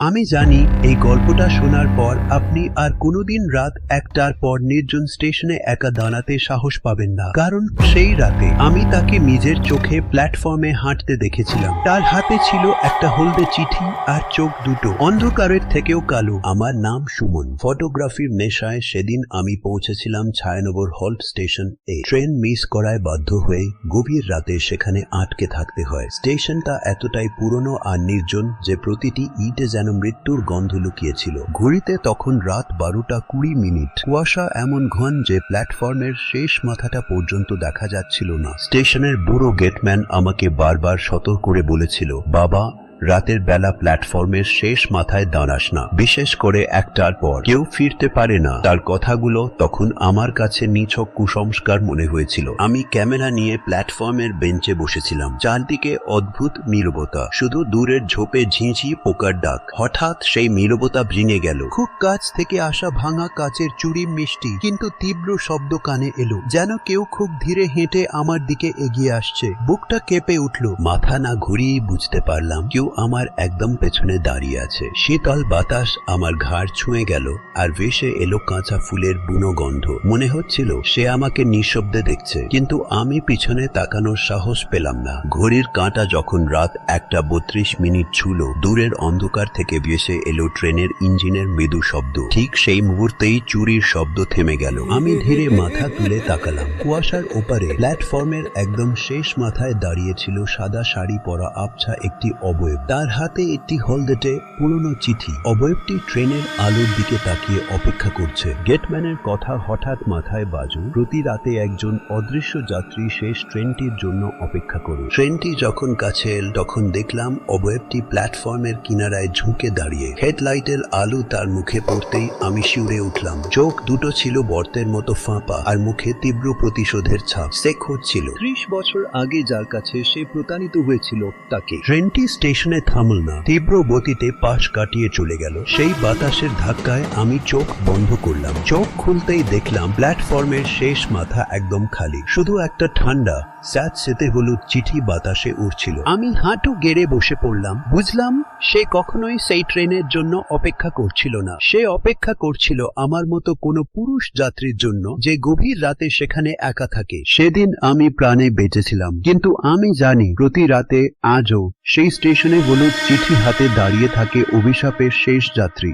আমি জানি এই গল্পটা শোনার পর আপনি আর কোনোদিন রাত একটার পর নির্জন স্টেশনে একা দাঁড়াতে সাহস পাবেন না। কারণ সেই রাতে আমি তাকে নিজের চোখে প্ল্যাটফর্মে হাঁটতে দেখেছিলাম। তার হাতে ছিল একটা হলদে চিঠি আর চোখ দুটো। অন্ধকারের থেকেও কালো। আমার নাম সুমন। ফটোগ্রাফির নেশায় সেদিন আমি পৌঁছেছিলাম ছায়ানগর হল্ট স্টেশন এ। ট্রেন মিস করায় বাধ্য হয়ে গভীর রাতে সেখানে আটকে থাকতে হয়। স্টেশনটা এতটাই পুরনো আর নির্জন যে প্রতিটি ইটে যেন মৃত্যুর গন্ধ লুকিয়েছিল। ঘড়িতে তখন রাত বারোটা কুড়ি মিনিট। কুয়াশা এমন ঘন যে প্ল্যাটফর্মের শেষ মাথাটা পর্যন্ত দেখা যাচ্ছিল না। স্টেশনের বুড়ো গেটম্যান আমাকে বারবার সতর্ক করে বলেছিল, বাবা রাতের বেলা প্ল্যাটফর্মের শেষ মাথায় দাঁড়াস না বিশেষ করে একটার পর। কেউ ফিরতে পারে না। তার কথাগুলো তখন আমার কাছে নিছক কুসংস্কার মনে হয়েছিল। আমি ক্যামেরা নিয়ে প্ল্যাটফর্মের বেঞ্চে বসেছিলাম। চারদিকে অদ্ভুত নীরবতা। শুধু দূরের ঝোপে ঝিঁঝি পোকার ডাক। হঠাৎ সেই নীরবতা ভেঙে গেল। খুব কাছ থেকে আসা ভাঙা কাচের চুড়ি মিষ্টি। কিন্তু তীব্র শব্দ কানে এলো। যেন কেউ খুব ধীরে হেঁটে আমার দিকে এগিয়ে আসছে। বুকটা কেঁপে উঠল। মাথা না ঘুরিয়ে বুঝতে পারলাম। কেউ আমার একদম পেছনে দাঁড়িয়ে আছে। শীতল বাতাস আমার ঘাড় ছুঁয়ে গেল আর ভেসে এলো কাঁচা ফুলের বুনো গন্ধ। মনে হচ্ছিল সে আমাকে নিঃশব্দে দেখছে, কিন্তু আমি পিছনে তাকানোর সাহস পেলাম না। ঘড়ির কাঁটা যখন রাত একটা বত্রিশ মিনিট ছুল, দূরের অন্ধকার থেকে ভেসে এলো ট্রেনের ইঞ্জিনের মৃদু শব্দ। ঠিক সেই মুহূর্তেই চুরির শব্দ থেমে গেল। আমি ধীরে মাথা তুলে তাকালাম। কুয়াশার ওপারে প্ল্যাটফর্মের একদম শেষ মাথায় দাঁড়িয়েছিল সাদা শাড়ি পরা আবছা একটি অবয়ব। তার হাতে একটি হলদেটে পুরনো চিঠি। অবয়বটি ট্রেনের আলোর দিকে তাকিয়ে অপেক্ষা করছে। গেটম্যানের কথা হঠাৎ মাথায় বাজু, প্রতি রাতে একজন অদৃশ্য যাত্রী শেষ ট্রেনটির জন্য অপেক্ষা করে। ট্রেনটি যখন কাছে এল, তখন দেখলাম অবয়বটি প্ল্যাটফর্মের কিনারায় ঝুঁকে দাঁড়িয়ে। হেডলাইটের আলো তার মুখে পড়তেই আমি শিউরে উঠলাম। চোখ দুটো ছিল বর্তের মতো ফাঁপা, আর মুখে তীব্র প্রতিশোধের ছাপ। সে খুঁজছিল ত্রিশ বছর আগে যার কাছে সে প্রতারিত হয়েছিল তাকে। ট্রেনটি স্টেশনে থামল না। তীব্র গতিতে পাশ কাটিয়ে চলে গেল। সেই বাতাসের ধাক্কায় আমি চোখ বন্ধ করলাম। চোখ খুলতেই দেখলাম প্ল্যাটফর্মের শেষ মাথা একদম খালি। শুধু একটা ঠান্ডা, স্যাঁত সেতে হলুদ চিঠি বাতাসে উড়ছিল। আমি হাঁটু গেড়ে বসে পড়লাম। বুঝলাম, সে কখনোই সেই ট্রেনের জন্য অপেক্ষা করছিল না। সে অপেক্ষা করছিল আমার মতো কোনো পুরুষ যাত্রীর জন্য যে গভীর রাতে সেখানে একা থাকে। সেদিন আমি প্রাণে বেঁচেছিলাম। কিন্তু আমি জানি, প্রতি রাতে আজও সেই স্টেশনে হলুদ চিঠি হাতে দাঁড়িয়ে থাকে অভিশাপের শেষ যাত্রী।